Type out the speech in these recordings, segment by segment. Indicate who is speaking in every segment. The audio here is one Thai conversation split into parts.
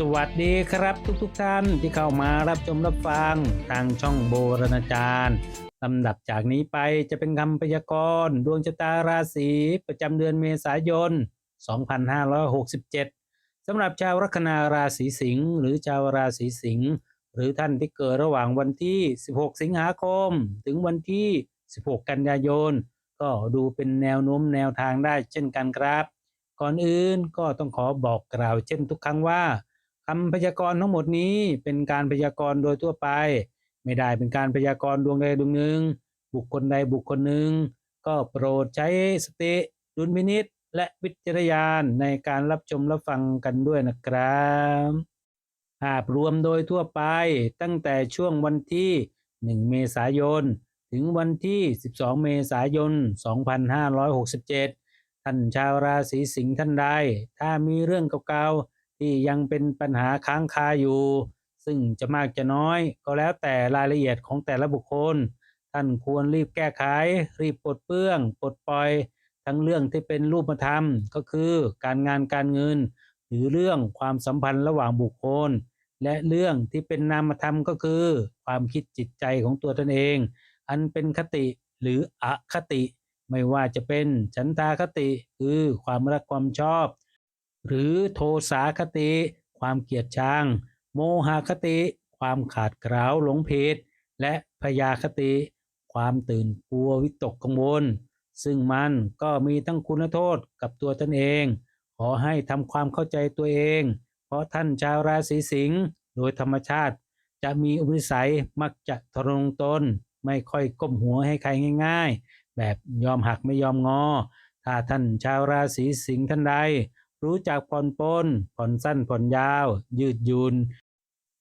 Speaker 1: สวัสดีครับทุกๆทท่านที่เข้ามารับชมรับฟังทางช่องโบราณจารย์ลำดับจากนี้ไปจะเป็นคำพยากรณ์ดวงชะตาราศีประจำเดือนเมษายน 2567 สำหรับชาวลัคนาราศีสิงห์หรือชาวราศีสิงห์หรือท่านที่เกิดระหว่างวันที่ 16 สิงหาคม ถึงวันที่ 16 กันยายน ก็ดูเป็นแนวโน้มแนวทางได้เช่นกันครับ ก่อนอื่นก็ต้องขอบอกกล่าวเช่นทุกครั้งว่า คำพยากรณ์ทั้งหมดนี้เป็นการพยากรณ์โดยทั่วไป ไม่ได้เป็นการพยากรณ์ดวงใดดวงหนึ่ง บุคคลใดบุคคลหนึ่ง ก็โปรดใช้สติดุลพินิษและวิจารณญาณในการรับชมรับฟังกันด้วยนะครับภาพรวมโดยทั่วไปตั้งแต่ช่วงวันที่ 1 เมษายน ถึงวันที่ 12 เมษายน 2567 ท่านชาวราศีสิงห์ท่านใด ถ้ามีเรื่องเก่าๆ ที่ยังเป็นปัญหาค้างคาอยู่ ซึ่งจะมากจะน้อย ก็แล้วแต่รายละเอียดของแต่ละบุคคล ท่านควรรีบแก้ไข รีบปลดเปลื้องปลดปล่อย ทั้งเรื่องที่เป็นรูปธรรมก็คือการงานการเงิน หรือเรื่องความสัมพันธ์ระหว่างบุคคล และเรื่องที่เป็นนามธรรมก็คือ ความคิดจิตใจของตัวตนเอง อันเป็นคติหรืออคติ ไม่ว่าจะเป็นฉันทาคติคือความรักความชอบ หรือโทสาคติ ความเกียดชัง โมหคติ ความขาดกลาหลงผิดและพยาคติ ความตื่นกลัววิตกกังวล ซึ่งมันก็มีทั้งคุณโทษกับตัวตนเอง ขอให้ทำความเข้าใจตัวเอง เพราะท่านชาวราศีสิงห์โดยธรรมชาติ จะมีอุปนิสัยมักจะทรงตนไม่ค่อยก้มหัวให้ใครง่าย ๆ แบบยอมหักไม่ยอมงอ ถ้าท่านชาวราศีสิงห์ท่านใด รู้จักผ่อนปลนผ่อนสั้นผ่อนยาว ยืดหยุน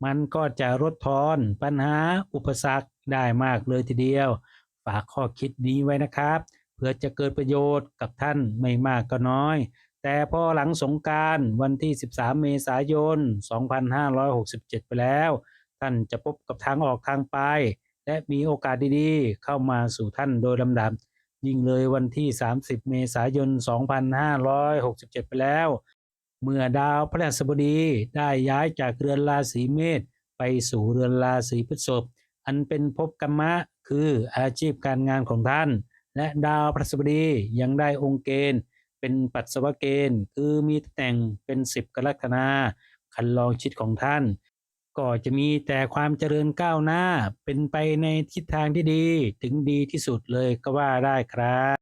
Speaker 1: มันก็จะลดทอนปัญหาอุปสรรคได้มากเลยทีเดียว ฝากข้อคิดนี้ไว้นะครับ เพื่อจะเกิดประโยชน์กับท่านไม่มากก็น้อย แต่พอหลังสงการวันที่ 13 เมษายน 2567 ไปแล้ว ท่านจะพบกับทางออกทางไป และมีโอกาสดีๆ เข้ามาสู่ท่านโดยลำดับ ยิ่งเลยวันที่ 30 เมษายน 2567 ไปแล้ว เมื่อดาวพฤหัสบดีได้ย้ายจากเรือนราศีเมษไปสู่เรือนราศีพฤษภอันเป็นภพกรรมะคืออาชีพการงานของท่าน และดาวพฤหัสบดียังได้องค์เกณฑ์ เป็นปัสสวะเกณฑ์ คือมีตำแหน่งเป็นสิบกลัคนาคันลองชิดของท่าน ก็จะมีแต่ความเจริญก้าวหน้าเป็นไปในทิศทางที่ดีถึงดีที่สุดเลยก็ว่าได้ครับ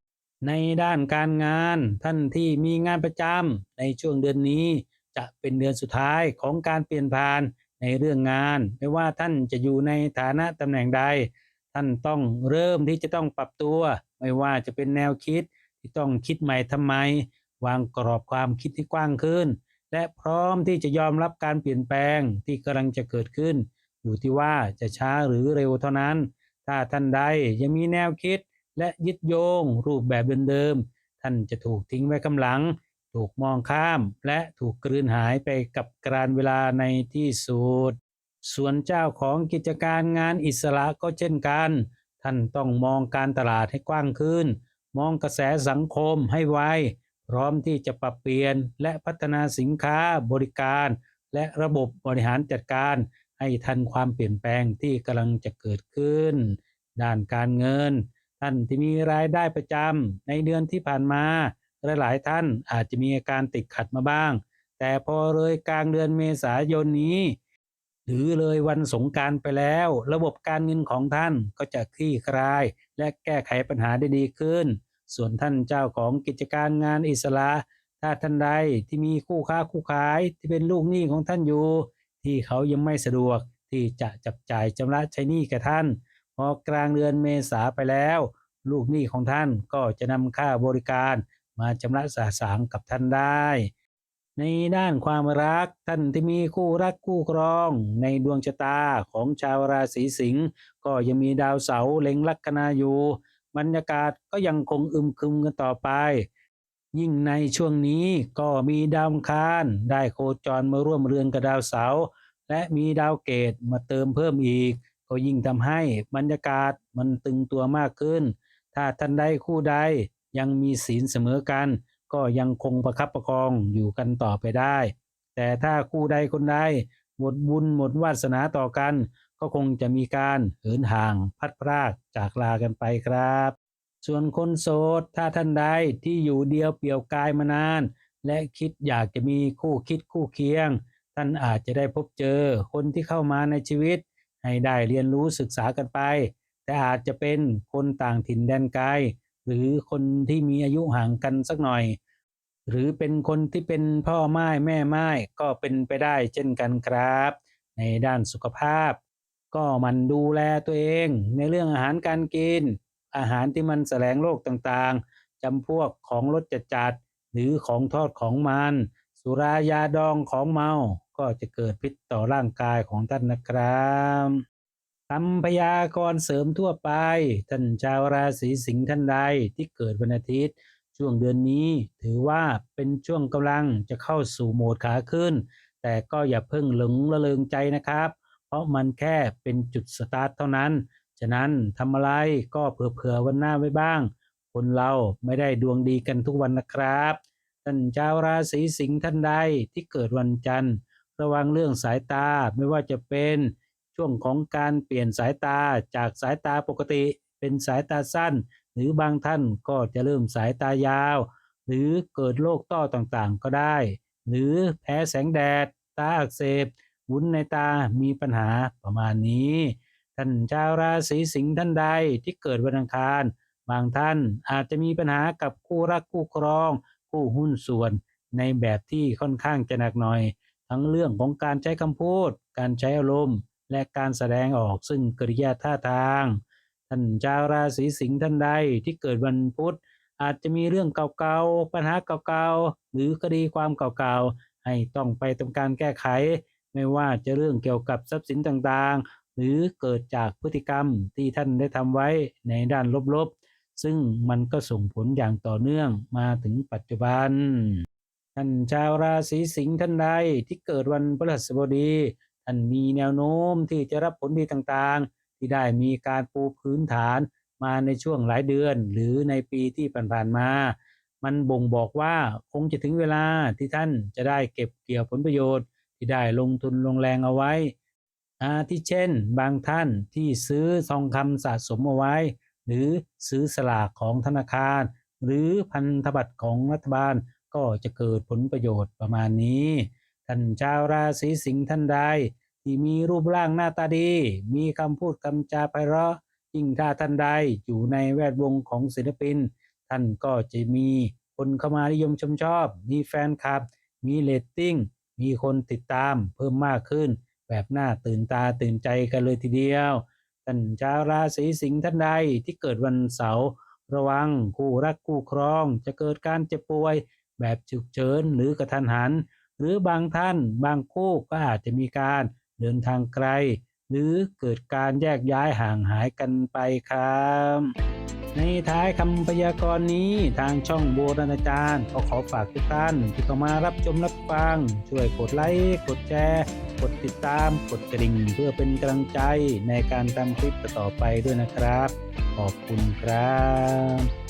Speaker 1: ในด้านการงานท่านที่มีงานประจำในช่วงเดือนนี้ จะเป็นเดือนสุดท้ายของการเปลี่ยนผ่านในเรื่องงาน ไม่ว่าท่านจะอยู่ในฐานะตำแหน่งใด ท่านต้องเริ่มที่จะต้องปรับตัว ไม่ว่าจะเป็นแนวคิดที่ต้องคิดใหม่ทำไม วางกรอบความคิดที่กว้างขึ้น และพร้อมที่จะยอมรับการเปลี่ยนแปลงที่กำลังจะเกิดขึ้น อยู่ที่ว่าจะช้าหรือเร็วเท่านั้น ถ้าท่านใดยังมีแนวคิดและยึดโยง รูปแบบเดิมๆท่านจะถูกทิ้งไว้กำหลัง ถูกมองข้าม และถูกกลืนหายไปกับการเวลาในที่สุดส่วนเจ้าของกิจการงานอิสระก็เช่นกัน ท่านต้องมองการตลาดให้กว้างขึ้น มองกระแสสังคมให้ไว พร้อมที่จะปรับเปลี่ยนและพัฒนาสินค้าบริการ และระบบบริหารจัดการ ให้ทันความเปลี่ยนแปลงที่กำลังจะเกิดขึ้น ด้านการเงิน ท่านที่มีรายได้ประจำในเดือนที่ผ่านมาหลายท่านอาจจะมีอาการติดขัดมาบ้าง แต่พอเลยกลางเดือนเมษายนนี้ หรือเลยวันสงการไปแล้ว ระบบการเงินของท่านก็จะคลี่คลาย และแก้ไขปัญหาได้ดีขึ้น ส่วนท่านเจ้าของกิจการงานอิสระถ้าท่านใดที่มีคู่ค้าคู่ขายที่เป็นลูกหนี้ของท่านอยู่ ที่เขายังไม่สะดวกที่จะจับจ่ายชำระใช้หนี้แก่ท่าน พอกลางเดือนเมษาไปแล้ว ลูกหนี้ของท่านก็จะนำค่าบริการมาชำระสาสางกับท่านได้ ในด้านความรักท่านที่มีคู่รักคู่ครอง ในดวงชะตาของชาวราศีสิงห์ก็ยังมีดาวเสาร์เล็งลัคนาอยู่ บรรยากาศก็ยังคงอึมครึมกันต่อไป ยิ่งในช่วงนี้ก็มีดาวคารได้โคจรมาร่วมเรือนกับดาวเสาร์และมีดาวเกตมาเติมเพิ่มอีก ก็ยิ่งทำให้บรรยากาศมันตึงตัวมากขึ้น ถ้าท่านใดคู่ใดยังมีศีลเสมอกัน ก็ยังคงประคับประคองอยู่กันต่อไปได้ แต่ถ้าคู่ใดคนใดหมดบุญหมดวาสนาต่อกัน ก็คงจะมีการเหินห่างพัดพรากจากลากันไปครับ ส่วนคนโสดถ้าท่านใดที่อยู่เดียวเปลี่ยวกายมานาน และคิดอยากจะมีคู่คิดคู่เคียง ท่านอาจจะได้พบเจอคนที่เข้ามาในชีวิต ให้ได้เรียนรู้ศึกษากันไป แต่อาจจะเป็นคนต่างถิ่นแดนไกลหรือคนที่มีอายุห่างกันสักหน่อย หรือเป็นคนที่เป็นพ่อไม้แม่ไม้ก็เป็นไปได้เช่นกันครับ ในด้านสุขภาพ ก็มันดูแลตัวเอง ในเรื่องอาหารการกิน อาหารที่มันแสลงโรคต่างๆจำพวกของรสจัดๆหรือของทอดของมัน สุรายาดองของเมา ก็จะเกิดพิษต่อร่างกายของท่านนะครับคำพยากรณ์เสริมทั่วไป ท่านชาวราศีสิงห์ท่านใดที่เกิดวันอาทิตย์ ช่วงเดือนนี้ถือว่าเป็นช่วงกำลังจะเข้าสู่โหมดขาขึ้น แต่ก็อย่าเพิ่งหลงละเลงใจนะครับ เพราะมันแค่เป็นจุดสตาร์ทเท่านั้น ฉะนั้นทำอะไรก็เผื่อๆวันหน้าไว้บ้าง คนเราไม่ได้ดวงดีกันทุกวันนะครับ ท่านชาวราศีสิงห์ท่านใดที่เกิดวันจันทร์ ระวังเรื่องสายตาไม่ว่าจะเป็นช่วงของการเปลี่ยนสายตาจากสายตาปกติเป็นสายตาสั้น หรือบางท่านก็จะเริ่มสายตายาว หรือเกิดโรคต้อต่างๆก็ได้ หรือแพ้แสงแดด ตาอักเสบ วุ้นในตามีปัญหาประมาณนี้ ท่านชาวราศีสิงห์ท่านใดที่เกิดวันอังคาร บางท่านอาจจะมีปัญหากับคู่รักคู่ครอง คู่หุ้นส่วน ในแบบที่ค่อนข้างจะหนักหน่อย ทั้งเรื่องของการใช้คำพูด การใช้อารมณ์ และการแสดงออกซึ่งกริยาท่าทาง ท่านชาวราศีสิงห์ท่านใดที่เกิดวันพุธอาจจะมีเรื่องเก่าๆ ปัญหาเก่าๆ หรือคดีความเก่าๆ ให้ต้องไปทำการแก้ไข ไม่ว่าจะเรื่องเกี่ยวกับทรัพย์สินต่างๆ หรือเกิดจากพฤติกรรมที่ท่านได้ทำไว้ในด้านลบๆ ซึ่งมันก็ส่งผลอย่างต่อเนื่องมาถึงปัจจุบัน ท่านชาวราศีสิงห์ท่านใดที่เกิดวันพฤหัสบดีท่านมีแนวโน้มที่จะรับผลดีต่างๆ ที่ได้มีการปูพื้นฐานมาในช่วงหลายเดือน หรือในปีที่ผ่านๆมา มันบ่งบอกว่าคงจะถึงเวลาที่ท่านจะได้เก็บเกี่ยวผลประโยชน์ ที่ได้ลงทุนลงแรงเอาไว้อาทิเช่น บางท่านที่ซื้อทองคำสะสมเอาไว้ หรือซื้อสลากของธนาคาร หรือพันธบัตรของรัฐบาลก็จะเกิดผลประโยชน์ประมาณนี้ ท่านชาวราศีสิงห์ท่านใด ที่มีรูปร่างหน้าตาดี มีคำพูดคำจาไพเราะยิ่งถ้าท่านใดอยู่ในแวดวงของศิลปิน ท่านก็จะมีคนเข้ามานิยมชมชอบ มีแฟนคลับ มีเรตติ้ง มีคนติดตามเพิ่มมากขึ้น แบบน่าตื่นตาตื่นใจกันเลยทีเดียว ท่านชาวราศีสิงห์ท่านใดที่เกิดวันเสาร์ระวังคู่รักคู่ครอง จะเกิดการเจ็บป่วย แบบฉุกเฉินหรือกระทันหัน หรือบางท่านบางคู่ก็อาจจะมีการเดินทางไกล หรือเกิดการแยกย้ายห่างหายกันไปครับ ในท้ายคำพยากรณ์นี้ทางช่องโบราณอาจารย์ก็ขอฝากทุกท่านที่เข้ามารับชมรับฟัง ช่วยกดไลค์กดแชร์กดติดตามกดกระดิ่งเพื่อเป็นกำลังใจในการทำคลิปต่อไปด้วยนะครับ ขอบคุณครับ